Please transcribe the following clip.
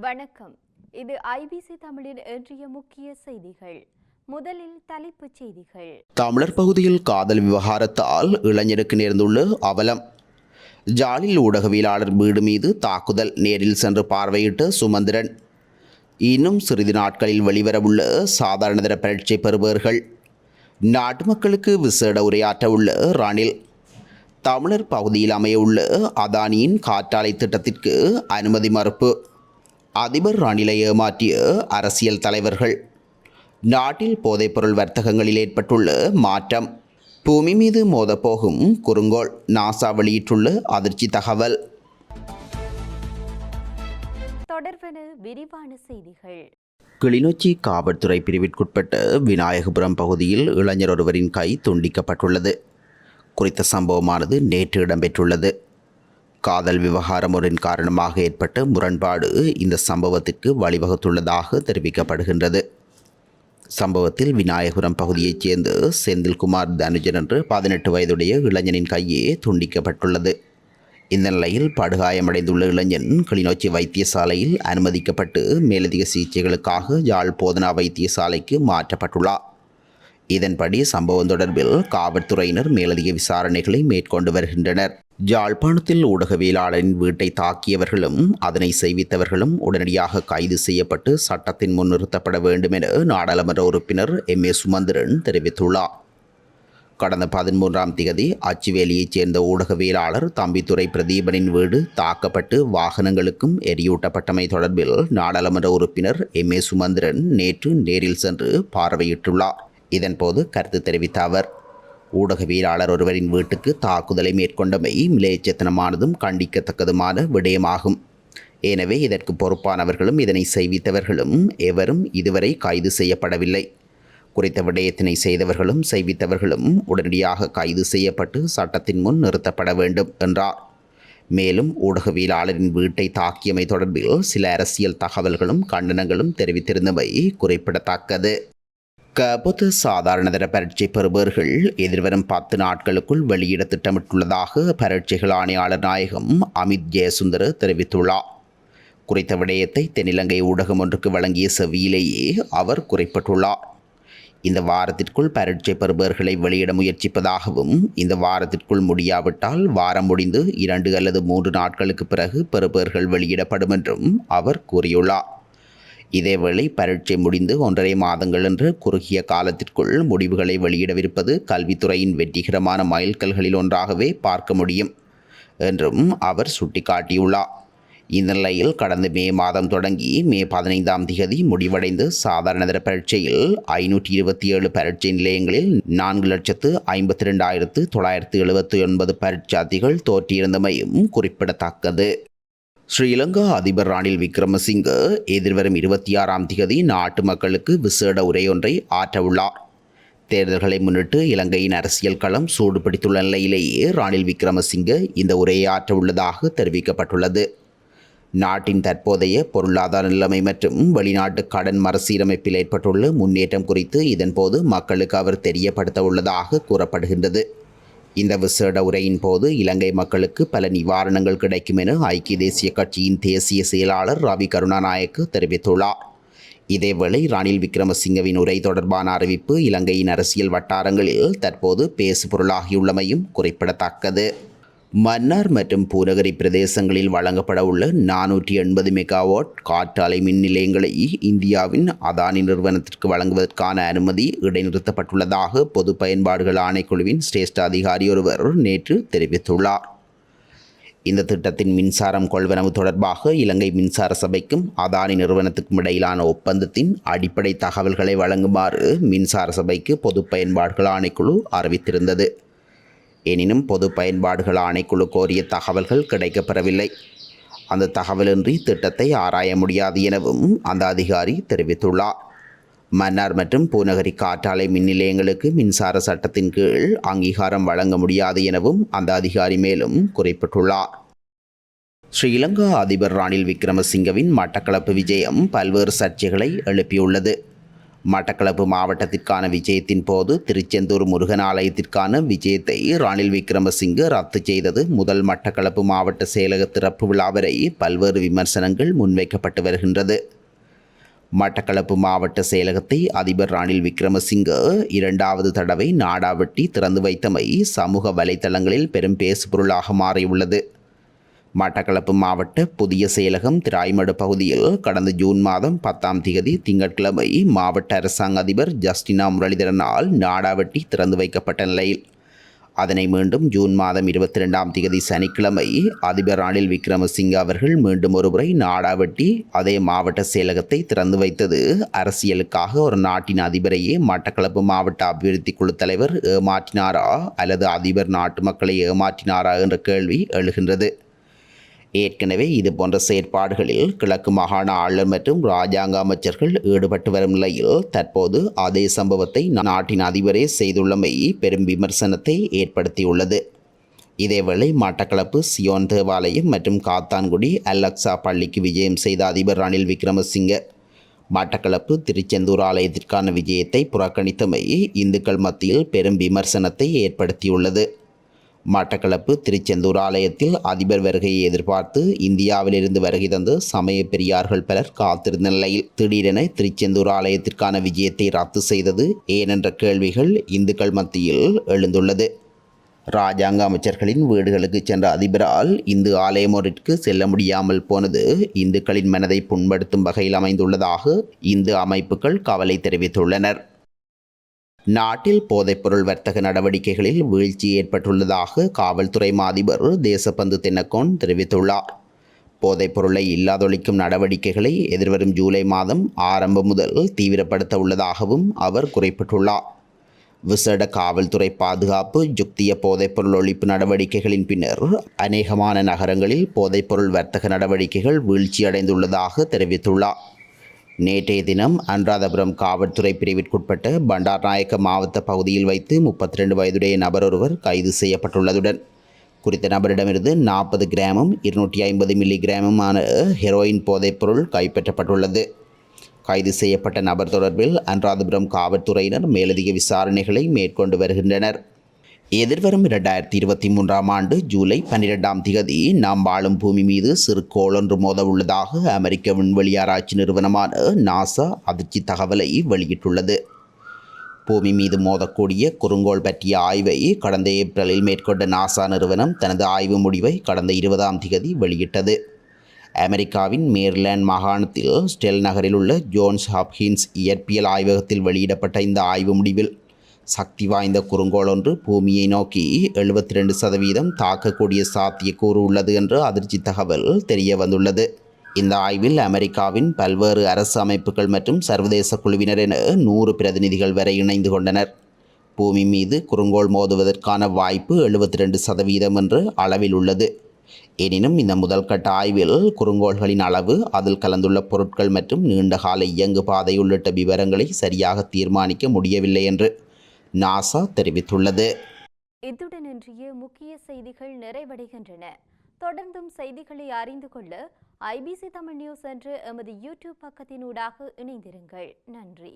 வணக்கம். இது ஐபிசி தமிழின் இன்றைய முக்கிய செய்திகள். முதலில் தலைப்புச் செய்திகள். தமிழர் பகுதியில் காதல் விவகாரத்தால் இளைஞருக்கு நேர்ந்துள்ள அவலம். ஜாலில் ஊடகவியலாளர் வீடு மீது தாக்குதல் நேரில் சென்று பார்வையிட்ட சுமந்திரன். இன்னும் சிறிது நாட்களில் வெளிவரவுள்ள சாதாரணதர பரீட்சை பெறுபவர்கள். நாட்டு மக்களுக்கு விசேட உரையாற்ற உள்ள ரணில். தமிழர் பகுதியில் அமையவுள்ள அதானியின் காற்றாலை திட்டத்திற்கு அனுமதி மறுப்பு. அதிபர் ரணிலை ஏமாற்றிய அரசியல் தலைவர்கள். நாட்டில் போதைப்பொருள் வர்த்தகங்களில் ஏற்பட்டுள்ள மாற்றம். பூமி மீது மோதப்போகும் குறுங்கோள் நாசா வெளியிட்டுள்ள அதிர்ச்சி தகவல். விரிவான செய்திகள். கிளிநொச்சி காவல்துறை பிரிவிற்குட்பட்ட விநாயகபுரம் பகுதியில் இளைஞர் ஒருவரின் கை துண்டிக்கப்பட்டுள்ளது. குறித்த சம்பவமானது நேற்று இடம்பெற்றுள்ளது. காதல் விவகாரம் ஒன்றின் காரணமாக ஏற்பட்ட முரண்பாடு இந்த சம்பவத்திற்கு வழிவகுத்துள்ளதாக தெரிவிக்கப்படுகின்றது. சம்பவத்தில் விநாயகபுரம் பகுதியைச் சேர்ந்த செந்தில்குமார் தனுஜன் என்று பதினெட்டு வயதுடைய இளைஞனின் கையே துண்டிக்கப்பட்டுள்ளது. இந்த நிலையில் படுகாயமடைந்துள்ள இளைஞன் கிளிநொச்சி வைத்தியசாலையில் அனுமதிக்கப்பட்டு மேலதிக சிகிச்சைகளுக்காக யாழ் போதனா வைத்தியசாலைக்கு மாற்றப்பட்டுள்ளார். இதன்படி சம்பவம் தொடர்பில் காவல்துறையினர் மேலதிக விசாரணைகளை மேற்கொண்டு வருகின்றனர். ஜாழ்ப்பாணத்தில் ஊடகவியலாளரின் வீட்டை தாக்கியவர்களும் அதனை செய்வித்தவர்களும் உடனடியாக கைது செய்யப்பட்டு சட்டத்தின் முன் நிறுத்தப்பட வேண்டும் என நாடாளுமன்ற உறுப்பினர் எம். ஏ. சுமந்திரன் தெரிவித்துள்ளார். கடந்த பதிமூன்றாம் திகதி அச்சுவேலியைச் சேர்ந்த ஊடகவியலாளர் தம்பித்துறை பிரதீபனின் வீடு தாக்கப்பட்டு வாகனங்களுக்கும் எரியூட்டப்பட்டமை தொடர்பில் நாடாளுமன்ற உறுப்பினர் எம். ஏ. சுமந்திரன் நேற்று நேரில் சென்று பார்வையிட்டுள்ளார். இதன்போது கருத்து தெரிவித்த அவர் ஊடகவியலாளர் ஒருவரின் வீட்டுக்கு தாக்குதலை மேற்கொண்டமை மிலேச்சத்தனமானதும் கண்டிக்கத்தக்கதுமான விடயமாகும். எனவே இதற்கு பொறுப்பானவர்களும் இதனை செய்வித்தவர்களும் எவரும் இதுவரை கைது செய்யப்படவில்லை. குறித்த விடயத்தினை செய்தவர்களும் செய்வித்தவர்களும் உடனடியாக கைது செய்யப்பட்டு சட்டத்தின் முன் நிறுத்தப்பட வேண்டும் என்றார். மேலும் ஊடகவியலாளரின் வீட்டை தாக்கியமை தொடர்பில் சில அரசியல் தகவல்களும் கண்டனங்களும் தெரிவித்திருந்தவை குறிப்பிடத்தக்கது. பொது சாதாரணதர பரீட்சை பெறுபவர்கள் எதிர்வரும் பத்து நாட்களுக்குள் வெளியிட திட்டமிட்டுள்ளதாக பரீட்சைகள் ஆணையாளர் நாயகம் அமித் ஜெயசுந்தர் தெரிவித்துள்ளார். குறித்த விடயத்தை தென்னிலங்கை ஊடகம் ஒன்றுக்கு வழங்கிய செவியிலேயே அவர் குறிப்பிட்டுள்ளார். இந்த வாரத்திற்குள் பரீட்சை பெறுபவர்களை வெளியிட முயற்சிப்பதாகவும் இந்த வாரத்திற்குள் முடியாவிட்டால் வாரம் முடிந்து இரண்டு அல்லது மூன்று நாட்களுக்கு பிறகு பெறுபவர்கள் வெளியிடப்படும் என்றும் அவர் கூறியுள்ளார். இதேவேளை பரீட்சை முடிந்து ஒன்றரை மாதங்கள் என்று குறுகிய காலத்திற்குள் முடிவுகளை வெளியிடவிருப்பது கல்வித்துறையின் வெற்றிகரமான மைல்கல்களில் ஒன்றாகவே பார்க்க முடியும் என்றும் அவர் சுட்டிக்காட்டியுள்ளார். இந்த நிலையில் கடந்த மே மாதம் தொடங்கி மே பதினைந்தாம் திகதி முடிவடைந்து சாதாரணதர பரீட்சையில் ஐநூற்றி இருபத்தி ஏழு பரீட்சை நிலையங்களில் நான்கு லட்சத்து ஐம்பத்தி ரெண்டாயிரத்து தொள்ளாயிரத்து எழுபத்தி ஒன்பது பரீட்சார்த்திகள் தோற்றியிருந்தமையும் குறிப்பிடத்தக்கது. ஸ்ரீலங்கா அதிபர் ரணில் விக்ரமசிங்க எதிர்வரும் இருபத்தி ஆறாம் திகதி நாட்டு மக்களுக்கு விசேட உரையொன்றை ஆற்றவுள்ளார். தேர்தல்களை முன்னிட்டு இலங்கையின் அரசியல் களம் சூடுபிடித்துள்ள நிலையிலேயே ரணில் விக்ரமசிங்க இந்த உரையை ஆற்றவுள்ளதாக தெரிவிக்கப்பட்டுள்ளது. நாட்டின் தற்போதைய பொருளாதார நிலைமை மற்றும் வெளிநாட்டு கடன் மறுசீரமைப்பில் ஏற்பட்டுள்ள முன்னேற்றம் குறித்து இதன்போது மக்களுக்கு அவர் தெரியப்படுத்த உள்ளதாக கூறப்படுகின்றது. இந்த விசேட உரையின் போது இலங்கை மக்களுக்கு பல நிவாரணங்கள் கிடைக்கும் என ஐக்கிய தேசிய கட்சியின் தேசிய செயலாளர் ரவி கருணாநாயக்கு தெரிவித்துள்ளார். இதேவேளை ரணில் விக்ரமசிங்கவின் உரை தொடர்பான அறிவிப்பு இலங்கையின் அரசியல் வட்டாரங்களில் தற்போது பேசுபொருளாகியுள்ளமையும் குறிப்பிடத்தக்கது. மன்னார் மற்றும் பூநகரி பிரதேசங்களில் வழங்கப்பட உள்ள நானூற்றி எண்பது மெகாவாட் காற்றாலை மின் நிலையங்களை இந்தியாவின் அதானி நிறுவனத்திற்கு வழங்குவதற்கான அனுமதி இடைநிறுத்தப்பட்டுள்ளதாக பொது பயன்பாடுகள் ஆணைக்குழுவின் சிரேஷ்ட அதிகாரி ஒருவர் நேற்று தெரிவித்துள்ளார். இந்த திட்டத்தின் மின்சாரம் கொள்வனவு தொடர்பாக இலங்கை மின்சார சபைக்கும் அதானி நிறுவனத்துக்கும் இடையிலான ஒப்பந்தத்தின் அடிப்படை தகவல்களை வழங்குமாறு மின்சார சபைக்கு பொது பயன்பாடுகள் ஆணைக்குழு அறிவித்திருந்தது. எனினும் பொது பயன்பாடுகள் ஆணைக்குழு கோரிய தகவல்கள் கிடைக்கப்பெறவில்லை. அந்த தகவலின்றி திட்டத்தை ஆராய முடியாது எனவும் அந்த அதிகாரி தெரிவித்துள்ளார். மன்னார் மற்றும் பூநகரி காற்றாலை மின் நிலையங்களுக்கு மின்சார சட்டத்தின் கீழ் அங்கீகாரம் வழங்க முடியாது எனவும் அந்த அதிகாரி மேலும் குறிப்பிட்டுள்ளார். ஸ்ரீலங்கா அதிபர் ரணில் விக்ரமசிங்கவின் மட்டக்களப்பு விஜயம் பல்வேறு சர்ச்சைகளை எழுப்பியுள்ளது. மட்டக்களப்பு மாவட்டத்திற்கான விஜயத்தின் போது திருச்செந்தூர் முருகன் ஆலயத்திற்கான விஜயத்தை ரணில் விக்ரமசிங்க ரத்து செய்தது. முதல் மட்டக்களப்பு மாவட்ட செயலக திறப்பு விழா வரை பல்வேறு விமர்சனங்கள் முன்வைக்கப்பட்டு வருகின்றது. மட்டக்களப்பு மாவட்ட செயலகத்தை அதிபர் ரணில் விக்ரமசிங்க இரண்டாவது தடவை நாடாவட்டி திறந்து வைத்தமை சமூக வலைத்தளங்களில் பெரும் பேசுபொருளாக மாறியுள்ளது. மட்டக்களப்பு மாவட்ட புதிய செயலகம் திராய்மடு பகுதியில் கடந்த ஜூன் மாதம் பத்தாம் தேதி திங்கட்கிழமை மாவட்ட அரசாங்க அதிபர் ஜஸ்டினா முரளிதரனால் நாடாவட்டி திறந்து வைக்கப்பட்ட நிலையில். அதனை மீண்டும் ஜூன் மாதம் இருபத்தி ரெண்டாம் தேதி சனிக்கிழமை அதிபர் ரணில் விக்ரமசிங்க அவர்கள் மீண்டும் ஒருமுறை நாடாவட்டி அதே மாவட்ட செயலகத்தை திறந்து வைத்தது அரசியலுக்காக ஒரு நாட்டின் அதிபரையே மட்டக்களப்பு மாவட்ட அபிவிருத்தி குழு தலைவர் ஏமாற்றினாரா அல்லது அதிபர் நாட்டு மக்களை ஏமாற்றினாரா என்ற கேள்வி எழுகின்றது. ஏற்கனவே இது போன்ற செயற்பாடுகளில் கிழக்கு மாகாண ஆளுநர் மற்றும் ராஜாங்க அமைச்சர்கள் ஈடுபட்டு வரும் நிலையில் தற்போது அதே சம்பவத்தை நாட்டின் அதிபரே செய்துள்ளமை பெரும் விமர்சனத்தை ஏற்படுத்தியுள்ளது. இதேவேளை மட்டக்களப்பு சியோன் தேவாலயம் மற்றும் காத்தான்குடி அலக்சா பள்ளிக்கு விஜயம் செய்த அதிபர் ரணில் விக்ரமசிங்க மட்டக்களப்பு திருச்செந்தூர் ஆலயத்திற்கான விஜயத்தை புறக்கணித்தமை இந்துக்கள் மத்தியில் பெரும் விமர்சனத்தை ஏற்படுத்தியுள்ளது. மட்டக்களப்பு திருச்செந்தூர் ஆலயத்தில் அதிபர் வருகையை எதிர்பார்த்து இந்தியாவிலிருந்து வருகை தந்து சமய பெரியார்கள் பலர் காத்திருந்த நிலையில் திடீரென திருச்செந்தூர் ஆலயத்திற்கான விஜயத்தை ரத்து செய்தது ஏனென்ற கேள்விகள் இந்துக்கள் மத்தியில் எழுந்துள்ளது. இராஜாங்க அமைச்சர்களின் வீடுகளுக்கு சென்ற அதிபரால் இந்து ஆலயம் ஒன்றிற்கு செல்ல முடியாமல் போனது இந்துக்களின் மனதை புண்படுத்தும் வகையில் அமைந்துள்ளதாக இந்து அமைப்புகள் கவலை தெரிவித்துள்ளனர். நாட்டில் போதைப்பொருள் வர்த்தக நடவடிக்கைகளில் வீழ்ச்சி ஏற்பட்டுள்ளதாக காவல்துறை மாதிபர் தேசப்பந்து தென்னக்கோன் தெரிவித்துள்ளார். போதைப்பொருளை இல்லாதொழிக்கும் நடவடிக்கைகளை எதிர்வரும் ஜூலை மாதம் ஆரம்பம் முதல் தீவிரப்படுத்த உள்ளதாகவும் அவர் குறிப்பிட்டுள்ளார். விசேட காவல்துறை பாதுகாப்பு யுக்திய போதைப்பொருள் ஒழிப்பு நடவடிக்கைகளின் பின்னர் அநேகமான நகரங்களில் போதைப்பொருள் வர்த்தக நடவடிக்கைகள் வீழ்ச்சியடைந்துள்ளதாக தெரிவித்துள்ளார். நேற்றைய தினம் அனுராதபுரம் காவல்துறை பிரிவிற்குட்பட்ட பண்டார்நாயக்க மாவட்ட பகுதியில் வைத்து முப்பத்தி ரெண்டு வயதுடைய நபர் ஒருவர் கைது செய்யப்பட்டுள்ளதுடன் குறித்த நபரிடமிருந்து நாற்பது கிராமும் இருநூற்றி ஐம்பது மில்லி கிராமுமான ஹெரோயின் போதைப்பொருள் கைப்பற்றப்பட்டுள்ளது. கைது செய்யப்பட்ட நபர் தொடர்பில் அனுராதபுரம் காவல்துறையினர் மேலதிக விசாரணைகளை மேற்கொண்டு வருகின்றனர். எதிர்வரும் இரண்டாயிரத்தி இருபத்தி மூன்றாம் ஆண்டு ஜூலை பன்னிரெண்டாம் திகதி நாம் வாழும் பூமி மீது சிறு கோளொன்று மோத உள்ளதாக அமெரிக்க விண்வெளி ஆராய்ச்சி நிறுவனமான நாசா அதிர்ச்சி தகவலை வெளியிட்டுள்ளது. பூமி மீது மோதக்கூடிய குறுங்கோள் பற்றிய ஆய்வை கடந்த ஏப்ரலில் மேற்கொண்ட நாசா நிறுவனம் தனது ஆய்வு முடிவை கடந்த இருபதாம் திகதி வெளியிட்டது. அமெரிக்காவின் மேர்லேண்ட் மாகாணத்தில் ஸ்டெல் நகரில் உள்ள ஜோன்ஸ் ஹாப்கின்ஸ் இயற்பியல் ஆய்வகத்தில் வெளியிடப்பட்ட இந்த ஆய்வு முடிவில் சக்தி வாய்ந்த குறுங்கோள் ஒன்று பூமியை நோக்கி எழுபத்தி ரெண்டு சதவீதம் தாக்கக்கூடிய சாத்தியக்கூறு உள்ளது என்று அதிர்ச்சி தகவல் தெரிய வந்துள்ளது இந்த ஆய்வில் அமெரிக்காவின் பல்வேறு அரசு அமைப்புகள் மற்றும் சர்வதேச குழுவினர் என நூறு பிரதிநிதிகள் வரை இணைந்து கொண்டனர். பூமி மீது குறுங்கோள் மோதுவதற்கான வாய்ப்பு எழுபத்தி ரெண்டு சதவீதம் என்று அளவில் உள்ளது. எனினும் இந்த முதல் கட்ட ஆய்வில் குறுங்கோள்களின் அளவு அதில் கலந்துள்ள பொருட்கள் மற்றும் நீண்டகால இயங்கு பாதை உள்ளிட்ட விவரங்களை சரியாக தீர்மானிக்க முடியவில்லை என்று நாசா தெரிவித்துள்ளது. இத்துடன் இன்றைய முக்கிய செய்திகள் நிறைவடைகின்றன. தொடர்ந்தும் செய்திகளை அறிந்து கொள்ள ஐபிசி தமிழ் நியூஸ் என்று எமது யூடியூப் பக்கத்தினூடாக இணைந்திருங்கள். நன்றி.